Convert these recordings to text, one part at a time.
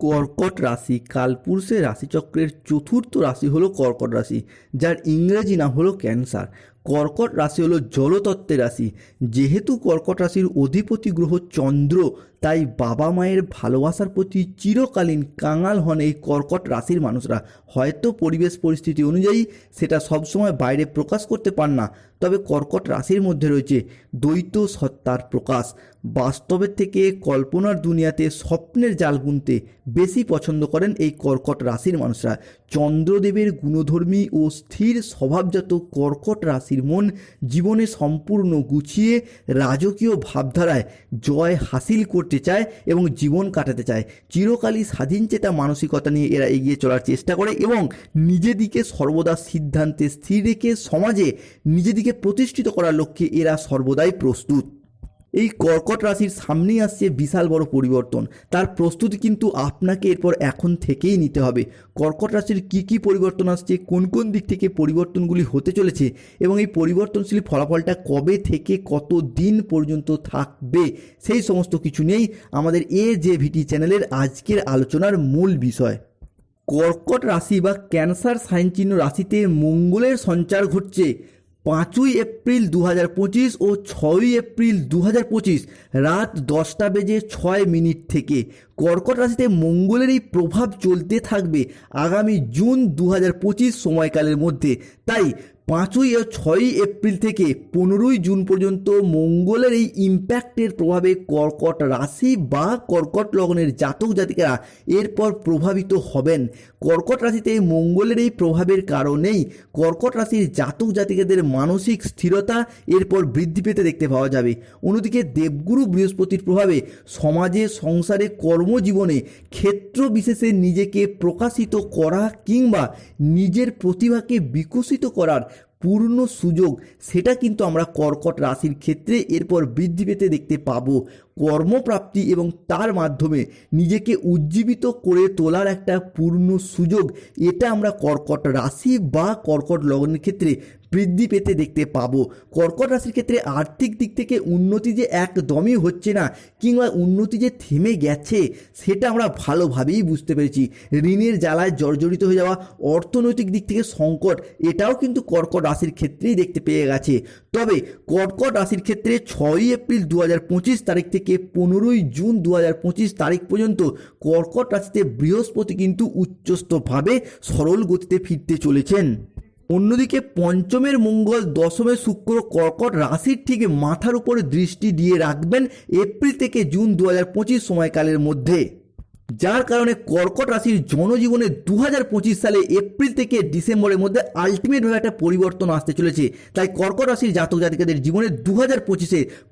কর্কট রাশি কালপুরুষের রাশিচক্রের চতুর্থ রাশি হলো কর্কট রাশি, যার ইংরেজি নাম হলো ক্যান্সার। কর্কট রাশি হলো জলতত্ত্বের রাশি, যেহেতু কর্কট রাশির অধিপতি গ্রহ চন্দ্র তাই বাবা মায়ের ভালোবাসার প্রতি চিরকালীন কাঙাল হন এই কর্কট রাশির মানুষরা। হয়তো পরিবেশ পরিস্থিতি অনুযায়ী সেটা সবসময় বাইরে প্রকাশ করতে পার না। তবে কর্কট রাশির মধ্যে রয়েছে দ্বৈত সত্তার প্রকাশ। বাস্তবের থেকে কল্পনার দুনিয়াতে স্বপ্নের জাল বুনতে বেশি পছন্দ করেন এই কর্কট রাশির মানুষরা। চন্দ্রদেবের গুণধর্মী ও স্থির স্বভাবজাত কর্কট রাশির মন জীবনে সম্পূর্ণ গুছিয়ে রাজকীয় ভাবধারায় জয় হাসিল করতে চায় এবং জীবন কাটাতে চায়। চিরকালই স্বাধীন চেতা মানসিকতা নিয়ে এরা এগিয়ে চলার চেষ্টা করে এবং নিজেদিকে সর্বদা সিদ্ধান্তে স্থির রেখে সমাজে নিজেদিকে প্রতিষ্ঠিত করার লক্ষ্যে এরা সর্বদাই প্রস্তুত। এই কর্কট রাশির সামনেই আসছে বিশাল বড় পরিবর্তন। তার প্রস্তুতি কিন্তু আপনাকে এরপর এখন থেকেই নিতে হবে। কর্কট রাশির কী কী পরিবর্তন আসছে, কোন কোন দিক থেকে পরিবর্তনগুলি হতে চলেছে এবং এই পরিবর্তনশীল ফলাফলটা কবে থেকে কত দিন পর্যন্ত থাকবে, সেই সমস্ত কিছু নিয়েই আমাদের এ জে ভিটি চ্যানেলের আজকের আলোচনার মূল বিষয়। কর্কট রাশি বা ক্যান্সার সাইন চিহ্ন রাশিতে মঙ্গলের সঞ্চার ঘটছে। পাঁচই এপ্রিল দু পঁচিশ ও ছয়ই এপ্রিল দু পঁচিশ রাত দশটা বেজে ছয় মিনিট থেকে। কর্কট রাশিতে মঙ্গলের এই প্রভাব চলতে থাকবে আগামী জুন দু পঁচিশ সময়কালের মধ্যে। তাই পাঁচই ও ছয়ই এপ্রিল থেকে পনেরোই জুন পর্যন্ত মঙ্গলের এই ইম্প্যাক্টের প্রভাবে কর্কট রাশি বা কর্কট লগ্নের জাতক জাতিকারা এরপর প্রভাবিত হবেন। কর্কট রাশিতে মঙ্গলের এই প্রভাবের কারণেই কর্কট রাশির জাতক জাতিকাদের মানসিক স্থিরতা এরপর বৃদ্ধি পেতে দেখতে পাওয়া যাবে। অন্যদিকে দেবগুরু বৃহস্পতির প্রভাবে সমাজে, সংসারে, কর্মজীবনে ক্ষেত্র বিশেষে নিজেকে প্রকাশিত করা কিংবা নিজের প্রতিভাকে বিকশিত করার পূর্ণ সুযোগ সেটা কিন্তু আমরা কর্কট রাশির ক্ষেত্রে এরপর বৃদ্ধি পেতে দেখতে পাবো। কর্মপ্রাপ্তি এবং তার মাধ্যমে নিজেকে উজ্জীবিত করে তোলার একটা পূর্ণ সুযোগ, এটা আমরা কর্কট রাশি বা কর্কট লগ্নের ক্ষেত্রে বৃদ্ধি পেতে দেখতে পাবো। কর্কট রাশির ক্ষেত্রে আর্থিক দিক থেকে উন্নতি যে একদমই হচ্ছে না, কিংবা উন্নতি যে থেমে গেছে, সেটা আমরা ভালোভাবেই বুঝতে পেরেছি। ঋণের জ্বালায় জর্জরিত হয়ে যাওয়া অর্থনৈতিক দিক থেকে সংকট, এটাও কিন্তু কর্কট রাশির ক্ষেত্রেই দেখতে পেয়ে গেছে। তবে কর্কট রাশির ক্ষেত্রে ছয়ই এপ্রিল দু হাজার পঁচিশ তারিখ থেকে পনেরোই জুন দু হাজার পঁচিশ তারিখ পর্যন্ত কর্কট রাশিতে বৃহস্পতি কিন্তু উচ্চস্থভাবে সরল গতিতে ফিরতে চলেছেন। অন্যদিকে পঞ্চমের মঙ্গল দশমের শুক্র কর্কট রাশির ঠিক মাথার উপরে দৃষ্টি দিয়ে রাখবেন এপ্রিল থেকে জুন দু হাজার পঁচিশ সময়কালের মধ্যে। যার কারণে কর্কট রাশির জনজীবনে দু হাজার পঁচিশ সালে এপ্রিল থেকে ডিসেম্বরের মধ্যে আলটিমেটভাবে একটা পরিবর্তন আসতে চলেছে। তাই কর্কট রাশির জাতক জাতিকাদের জীবনে দু হাজার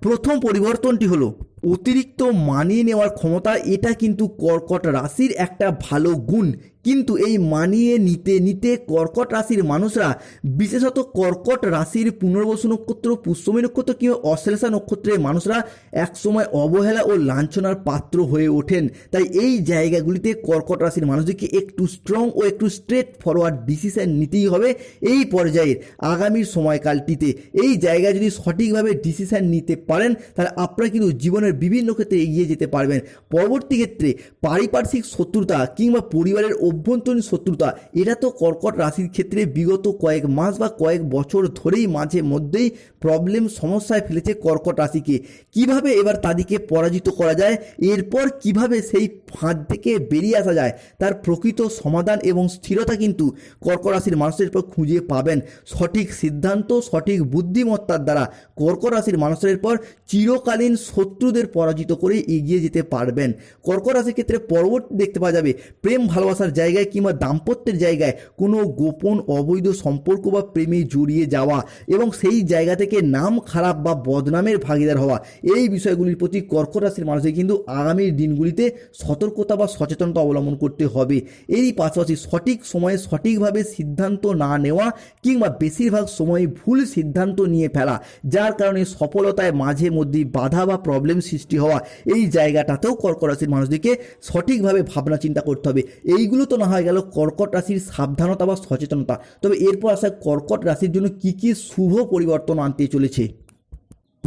প্রথম পরিবর্তনটি হলো অতিরিক্ত মানিয়ে নেওয়ার ক্ষমতা, এটা কিন্তু কর্কট রাশির একটা ভালো গুণ। কিন্তু এই মানিয়ে নিতে নিতে কর্কট রাশির মানুষরা, বিশেষত কর্কট রাশির পুনর্বসু নক্ষত্র, পুষ্যমী নক্ষত্র কিংবা অশ্লেষা নক্ষত্রের মানুষরা একসময় অবহেলা ও লাঞ্ছনার পাত্র হয়ে ওঠেন। তাই এই জায়গাগুলিতে কর্কট রাশির মানুষদেরকে একটু স্ট্রং ও একটু স্ট্রেট ফরওয়ার্ড ডিসিশন নিতেই হবে এই পর্যায়ের আগামী সময়কালটিতে। এই জায়গায় যদি সঠিকভাবে ডিসিশন নিতে পারেন, তাহলে আপনারা কিন্তু জীবনের বিভিন্ন ক্ষেত্রে এগিয়ে যেতে পারবেন। পরবর্তী ক্ষেত্রে পারিপার্শ্বিক শত্রুতা কিংবা পরিবারের অভ্যন্তরীণ শত্রুতা, এটা তো কর্কট রাশির ক্ষেত্রে বিগত কয়েক মাস বা কয়েক বছর ধরেই মাঝে মধ্যেই প্রবলেম সমস্যায় ফেলেছে কর্কট রাশিকে। কীভাবে এবার তাদেরকে পরাজিত করা যায়? এরপর কীভাবে সেই ফাঁদ থেকে বেরিয়ে আসা যায়? তার প্রকৃত সমাধান এবং স্থিরতা কিন্তু কর্কট রাশির মানুষের পর খুঁজে পাবেন। সঠিক সিদ্ধান্ত, সঠিক বুদ্ধিমত্তার দ্বারা কর্কট রাশির মানুষের পর চিরকালীন শত্রুদের পরাজিত করে এগিয়ে যেতে পারবেন। কর্কট রাশির ক্ষেত্রে পরবর্তী দেখতে পাওয়া যাবে, প্রেম ভালোবাসার জায়গায় কিংবা দাম্পত্যের জায়গায় কোনো গোপন অবৈধ সম্পর্ক বা প্রেমে জড়িয়ে যাওয়া এবং সেই জায়গা থেকে নাম খারাপ বা বদনামের ভাগিদার হওয়া, এই বিষয়গুলির প্রতি কর্কট রাশির মানুষের কিন্তু আগামী দিনগুলিতে সতর্কতা বা সচেতনতা অবলম্বন করতে হবে। এরই পাশাপাশি সঠিক সময়ে সঠিকভাবে সিদ্ধান্ত না নেওয়া কিংবা বেশিরভাগ সময় ভুল সিদ্ধান্ত নিয়ে ফেলা, যার কারণে সফলতায় মাঝে মধ্যেই বাধা বা প্রবলেম সৃষ্টি হওয়া, এই জায়গাটাতেও কর্কট রাশির মানুষদেরকে সঠিকভাবে ভাবনা চিন্তা করতে হবে। এইগুলো তো না হয়ে গেল কর্কট রাশির সাবধানতা বা সচেতনতা। তবে এরপর আসা কর্কট রাশির জন্য কি কি শুভ পরিবর্তন আনতে চলেছে।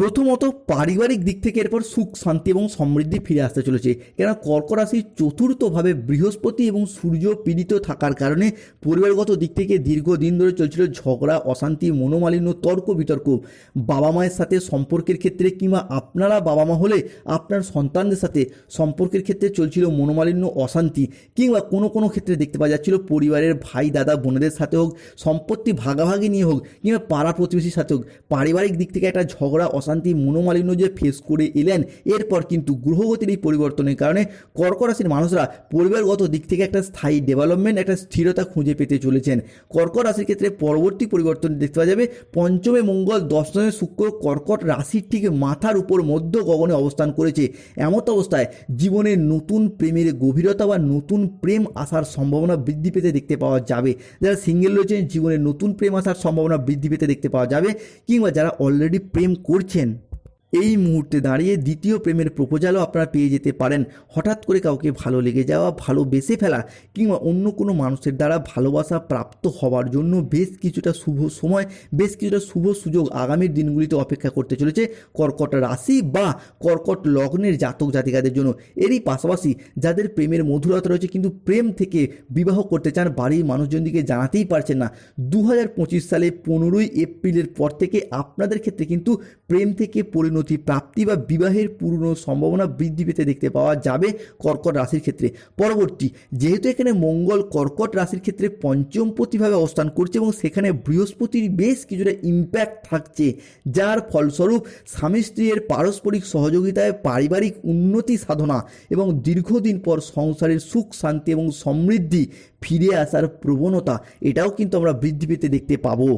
প্রথমত পারিবারিক দিক থেকে এরপর সুখ, শান্তি এবং সমৃদ্ধি ফিরে আসতে চলেছে। কেন কর্ক রাশির চতুর্থভাবে বৃহস্পতি এবং সূর্য পীড়িত থাকার কারণে পরিবারগত দিক থেকে দীর্ঘদিন ধরে চলছিল ঝগড়া, অশান্তি, মনোমালিন্য, তর্ক বিতর্ক। বাবা মায়ের সাথে সম্পর্কের ক্ষেত্রে কিংবা আপনারা বাবা মা হলে আপনার সন্তানদের সাথে সম্পর্কের ক্ষেত্রে চলছিল মনোমালিন্য, অশান্তি কিংবা কোনো কোনো ক্ষেত্রে দেখতে পাওয়া যাচ্ছিল পরিবারের ভাই, দাদা, বোনেদের সাথে হোক, সম্পত্তি ভাগাভাগি নিয়ে হোক কিংবা পাড়া প্রতিবেশীর সাথে হোক, পারিবারিক দিক থেকে একটা ঝগড়া, অশান্তি মনোমালিন্য যে ফেস করে এলেন, এরপর কিন্তু গ্রহগতির এই পরিবর্তনের কারণে কর্ক রাশির মানুষরা পরিবারগত দিক থেকে একটা স্থায়ী ডেভেলপমেন্ট একটা স্থিরতা খুঁজে পেতে চলেছেন। কর্ক রাশির ক্ষেত্রে পরবর্তী পরিবর্তন দেখতে পাওয়া যাবে। পঞ্চমে মঙ্গল, দশমে শুক্র কর্কট রাশির ঠিক মাথার উপর মধ্য গগনে অবস্থান করেছে। এমত অবস্থায় জীবনে নতুন প্রেমের গভীরতা বা নতুন প্রেম আসার সম্ভাবনা বৃদ্ধি পেতে দেখতে পাওয়া যাবে। যারা সিঙ্গেল রয়েছেন, জীবনে নতুন প্রেম আসার সম্ভাবনা বৃদ্ধি পেতে দেখতে পাওয়া যাবে। কিংবা যারা অলরেডি প্রেম করছেন এই মুহূর্তে দাঁড়িয়ে দ্বিতীয় প্রেমের প্রপোজালও আপনারা পেয়ে যেতে পারেন। হঠাৎ করে কাউকে ভালো লেগে যাওয়া ভালোবেসে ফেলা কিংবা অন্য কোনো মানুষের দ্বারা ভালোবাসা প্রাপ্ত হওয়ার জন্য বেশ কিছুটা শুভ সময়, বেশ কিছুটা শুভ সুযোগ আগামীর দিনগুলিতে অপেক্ষা করতে চলেছে কর্কট রাশি বা কর্কট লগ্নের জাতক জাতিকাদের জন্য। এরই পাশাপাশি যাদের প্রেমের মধুরতা রয়েছে কিন্তু প্রেম থেকে বিবাহ করতে চান, বাড়ির মানুষজনদিকে জানাতেই পারছেন না। দু হাজার পঁচিশ সালে পনেরোই এপ্রিলের পর থেকে আপনাদের ক্ষেত্রে কিন্তু প্রেম থেকে পরিণতি প্রাপ্তি বা বিবাহের পূর্ণ সম্ভাবনা বৃদ্ধি পেতে দেখতে পাওয়া যাবে কর্কট রাশির ক্ষেত্রে। পরবর্তী, যেহেতু এখানে মঙ্গল কর্কট রাশির ক্ষেত্রে পঞ্চম প্রতিভাবে অবস্থান করছে এবং সেখানে বৃহস্পতির বেশ কিছুটা ইম্প্যাক্ট থাকছে, যার ফলস্বরূপ স্বামী স্ত্রীর পারস্পরিক সহযোগিতায় পারিবারিক উন্নতি সাধনা এবং দীর্ঘদিন পর সংসারের সুখ, শান্তি এবং সমৃদ্ধি ফিরে আসার প্রবণতা, এটাও কিন্তু আমরা বৃদ্ধি পেতে দেখতে পাবো।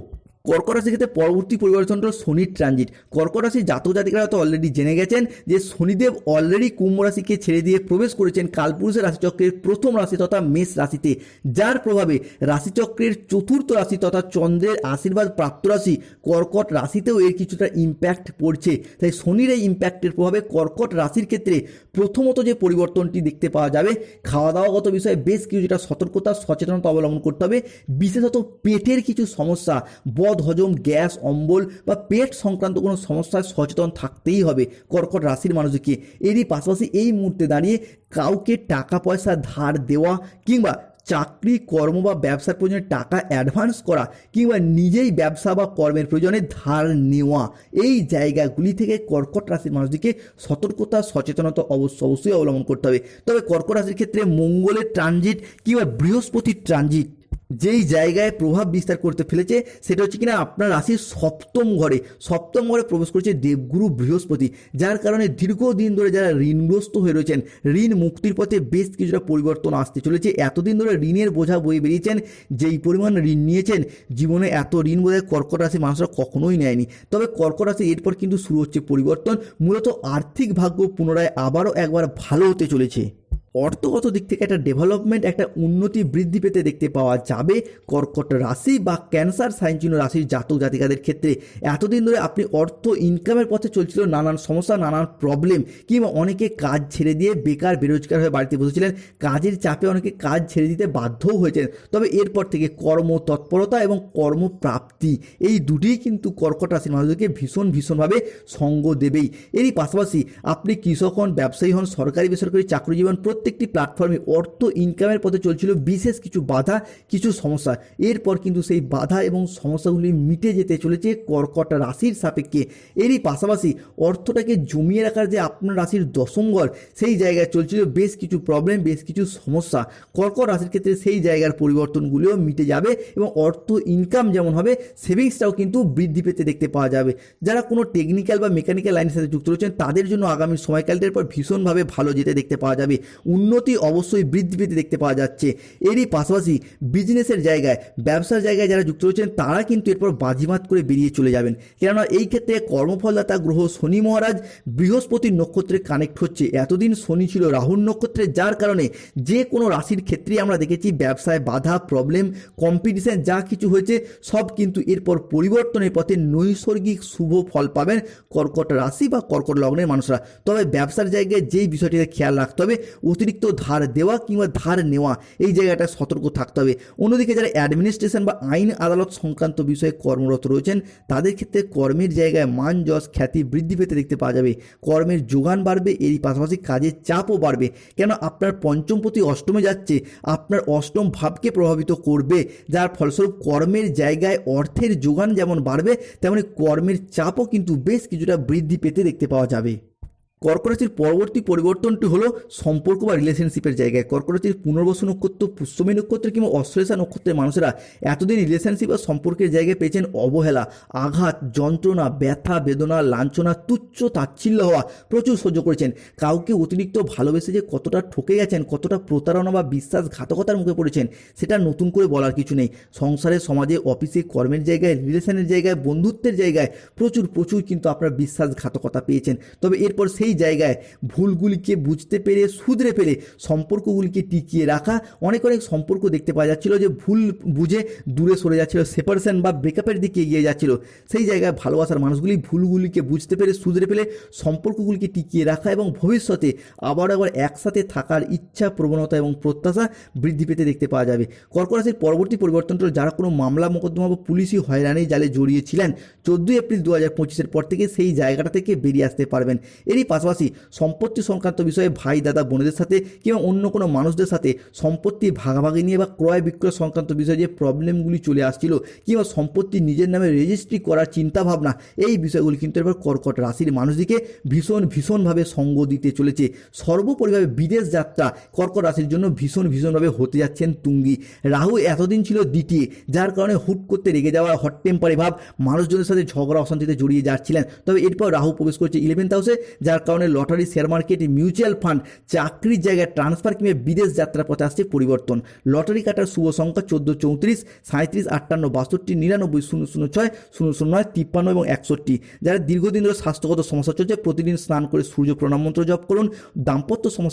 কর্কট রাশির ক্ষেত্রে পরবর্তী পরিবর্তনটা শনির ট্রানজিট কর্কট রাশির জাতক জাতিকারা তো অলরেডি জেনে গেছেন যে শনিদেব অলরেডি কুম্ভ রাশিকে ছেড়ে দিয়ে প্রবেশ করেছেন কালপুরুষের রাশিচক্রের প্রথম রাশি তথা মেষ রাশিতে, যার প্রভাবে রাশিচক্রের চতুর্থ রাশি তথা চন্দ্রের আশীর্বাদ প্রাপ্ত রাশি কর্কট রাশিতেও এর কিছুটা ইম্প্যাক্ট পড়ছে। তাই শনির এই ইম্প্যাক্টের প্রভাবে কর্কট রাশির ক্ষেত্রে প্রথমত যে পরিবর্তনটি দেখতে পাওয়া যাবে খাওয়া দাওয়াগত বিষয়ে বেশ কিছুটা সতর্কতা, সচেতনতা অবলম্বন করতে হবে। বিশেষত পেটের কিছু সমস্যা, বদ হজম, গ্যাস, অম্বল বা পেট সংক্রান্ত কোনো সমস্যায় সচেতন থাকতেই হবে কর্কট রাশির মানুষকে। এরই পাশাপাশি এই মুহূর্তে দাঁড়িয়ে কাউকে টাকা পয়সা ধার দেওয়া কিংবা চাকরি, কর্ম বা ব্যবসার প্রয়োজনে টাকা অ্যাডভান্স করা কিংবা নিজেই ব্যবসা বা কর্মের প্রয়োজনে ধার নেওয়া, এই জায়গাগুলি থেকে কর্কট রাশির মানুষদেরকে সতর্কতা, সচেতনতা অবশ্য অবশ্যই অবলম্বন করতে হবে। তবে কর্কট রাশির ক্ষেত্রে মঙ্গলের ট্রানজিট কিংবা বৃহস্পতির ট্রানজিট যেই জায়গায় প্রভাব বিস্তার করতে ফেলেছে, সেটা হচ্ছে কিনা আপনার রাশির সপ্তম ঘরে। সপ্তম ঘরে প্রবেশ করেছে দেবগুরু বৃহস্পতি, যার কারণে দীর্ঘদিন ধরে যারা ঋণগ্রস্ত হয়ে রয়েছেন, ঋণ মুক্তির পথে বেশ কিছুটা পরিবর্তন আসতে চলেছে। এতদিন ধরে ঋণের বোঝা বয়ে বেরিয়েছেন, যেই পরিমাণ ঋণ নিয়েছেন, জীবনে এত ঋণ বোধহয় কর্কট রাশির মানুষরা কখনোই নেয়নি। তবে কর্কট রাশি এরপর কিন্তু শুরু হচ্ছে পরিবর্তন। মূলত আর্থিক ভাগ্য পুনরায় আবারও একবার ভালো হতে চলেছে। অর্থগত দিক থেকে একটা ডেভেলপমেন্ট একটা উন্নতি বৃদ্ধি পেতে দেখতে পাওয়া যাবে। কর্কট রাশি বা ক্যান্সার সাইন চিহ্ন রাশির জাতক জাতিকাদের ক্ষেত্রে এতদিন ধরে আপনি অর্থ ইনকামের পথে চলছিল, নানান সমস্যা, নানান প্রবলেম কিংবা অনেকে কাজ ছেড়ে দিয়ে বেকার, বেরোজগার হয়ে বাড়িতে বসেছিলেন। কাজের চাপে অনেকে কাজ ছেড়ে দিতে বাধ্যও হয়েছেন। তবে এরপর থেকে কর্ম তৎপরতা এবং কর্মপ্রাপ্তি, এই দুটিই কিন্তু কর্কট রাশির মানুষদেরকে ভীষণ, ভীষণভাবে সঙ্গ দেবেই। এরই পাশাপাশি আপনি কৃষক হন, ব্যবসায়ী হন, সরকারি, বেসরকারি চাকরি জীবন প্রত্যেকটি প্ল্যাটফর্মে অর্থ ইনকামের পথে চলছিল বিশেষ কিছু বাধা, কিছু সমস্যা। এরপর কিন্তু সেই বাধা এবং সমস্যাগুলি মিটে যেতে চলেছে কর্কট রাশির সাপেক্ষে। এরই পাশাপাশি অর্থটাকে জমিয়ে রাখার যে আপনার রাশির দশম ঘর সেই জায়গায় চলছিল বেশ কিছু প্রবলেম বেশ কিছু সমস্যা। কর্কট রাশির ক্ষেত্রে সেই জায়গার পরিবর্তনগুলিও মিটে যাবে এবং অর্থ ইনকাম যেমন হবে সেভিংসটাও কিন্তু বৃদ্ধি পেতে দেখতে পাওয়া যাবে। যারা কোনো টেকনিক্যাল বা মেকানিক্যাল লাইনের সাথে যুক্ত রয়েছেন, তাদের জন্য আগামী সময়কালটার পর ভীষণভাবে ভালো যেতে দেখতে পাওয়া যাবে। উন্নতি অবশ্যই বৃদ্ধি পেতে দেখতে পাওয়া যাচ্ছে। এরই পাশাপাশি বিজনেসের জায়গায়, ব্যবসার জায়গায় যারা যুক্ত রয়েছেন, তারা কিন্তু এরপর বাজিমাত করে বেরিয়ে চলে যাবেন। কেননা এই ক্ষেত্রে কর্মফলদাতা গ্রহ শনি মহারাজ বৃহস্পতির নক্ষত্রে কানেক্ট হচ্ছে। এতদিন শনি ছিল রাহুল নক্ষত্রে, যার কারণে যে কোনো রাশির ক্ষেত্রেই আমরা দেখেছি ব্যবসায় বাধা প্রবলেম কম্পিটিশন যা কিছু হয়েছে, সব কিন্তু এরপর পরিবর্তনের পথে নৈসর্গিক শুভ ফল পাবেন কর্কট রাশি বা কর্কট লগ্নের মানুষরা। তবে ব্যবসার জায়গায় যেই বিষয়টিতে খেয়াল রাখতে হবে অতিরিক্ত ধার দেওয়া কিংবা ধার নেওয়া, এই জায়গাটা সতর্ক থাকতে হবে। অন্যদিকে যারা অ্যাডমিনিস্ট্রেশন বা আইন আদালত সংক্রান্ত বিষয়ে কর্মরত রয়েছেন, তাদের ক্ষেত্রে কর্মের জায়গায় মান, যশ, খ্যাতি বৃদ্ধি পেতে দেখতে পাওয়া যাবে। কর্মের যোগান বাড়বে, এরই পাশাপাশি কাজের চাপও বাড়বে। কেন আপনার পঞ্চম প্রতি অষ্টমে যাচ্ছে, আপনার অষ্টম ভাবকে প্রভাবিত করবে, যার ফলস্বরূপ কর্মের জায়গায় অর্থের যোগান যেমন বাড়বে, তেমনি কর্মের চাপও কিন্তু বেশ কিছুটা বৃদ্ধি পেতে দেখতে পাওয়া যাবে। কর্ক রাশির পরবর্তী পরিবর্তনটি হলো সম্পর্ক বা রিলেশনশিপের জায়গায়। কর্ক রাশির পুনর্বসু নক্ষত্র, পুষ্যমী নক্ষত্র কিংবা অশ্লেষা নক্ষত্রের মানুষেরা এতদিন রিলেশনশিপ বা সম্পর্কের জায়গায় পেয়েছেন অবহেলা, আঘাত, যন্ত্রণা, ব্যথা, বেদনা, লাঞ্ছনা, তুচ্ছ তাচ্ছিল্য হওয়া প্রচুর সহ্য করেছেন। কাউকে অতিরিক্ত ভালোবেসে যে কতটা ঠকে গেছেন, কতটা প্রতারণা বা বিশ্বাসঘাতকতার মুখে পড়েছেন, সেটা নতুন করে বলার কিছু নেই। সংসারে, সমাজে অফিসে কর্মের জায়গায় রিলেশনের জায়গায়, বন্ধুত্বের জায়গায় প্রচুর প্রচুর কিন্তু আপনার বিশ্বাসঘাতকতা পেয়েছেন। তবে এরপর সেই জায়গায় ভুলগুলিকে বুঝতে পেরে, শুধরে পেরে সম্পর্কগুলিকে টিকিয়ে রাখা অনেক অনেক সম্পর্ক দেখতে পাওয়া যাচ্ছিল যে ভুল বুঝে দূরে সরে যাচ্ছিল সেপারেশন বা ব্রেকআপের দিকে এগিয়ে যাচ্ছিল। সেই জায়গায় ভালোবাসার মানুষগুলি ভুলগুলিকে বুঝতে পেরে, শুধরে পেলে সম্পর্কগুলিকে টিকিয়ে রাখা এবং ভবিষ্যতে আবার আবার একসাথে থাকার ইচ্ছা, প্রবণতা এবং প্রত্যাশা বৃদ্ধি পেতে দেখতে পাওয়া যাবে। কর্ক রাশির পরবর্তী পরিবর্তনটা যারা কোনো মামলা মোকদ্দমা বা পুলিশি হয়রানি জালে জড়িয়েছিলেন, চোদ্দোই এপ্রিল দু হাজার পঁচিশের পর থেকে সেই জায়গাটা থেকে বেরিয়ে আসতে পারবেন। এরই পাশাপাশি সম্পত্তি সংক্রান্ত বিষয়ে ভাই, দাদা, বোনেদের সাথে কিংবা অন্য কোনো মানুষদের সাথে সম্পত্তি ভাগাভাগি নিয়ে বা ক্রয় বিক্রয় সংক্রান্ত বিষয়ে যে প্রবলেমগুলি চলে আসছিল কিংবা সম্পত্তি নিজের নামে রেজিস্ট্রি করার চিন্তাভাবনা, এই বিষয়গুলি কিন্তু এবার কর্কট রাশির মানুষদিকে ভীষণ, ভীষণভাবে সঙ্গ দিতে চলেছে। সর্বোপরিভাবে বিদেশ যাত্রা কর্কট রাশির জন্য ভীষণ, ভীষণভাবে হতে যাচ্ছেন তুঙ্গি। রাহু এতদিন ছিল দ্বিতীয়, যার কারণে হুট করতে রেগে যাওয়া হট টেম্পারে ভাব মানুষজনের সাথে ঝগড়া, অশান্তিতে জড়িয়ে যাচ্ছিলেন। তবে এরপর রাহু প্রবেশ করছে ইলেভেন্থ হাউসে যার কারণে lottery share market mutual fund চাকরির জায়গায় ট্রান্সফার কিংবা বিদেশ যাত্রা পথে আসছে পরিবর্তন। লটারি কাটার শুভ সংখ্যা চোদ্দ চৌত্রিশ সাঁত্রিশ আটান্ন, বাষট্টি, নিরানব্বই, শূন্য শূন্য ছয়, শূন্য শূন্য নয়, তিপ্পান্ন এবং একষট্টি। যারা দীর্ঘদিন ধরে স্বাস্থ্যগত সমস্যা চলছে, প্রতিদিন স্নান করে সূর্য প্রণাম মন্ত্র জপ করুন। দাম্পত্য সমস্যা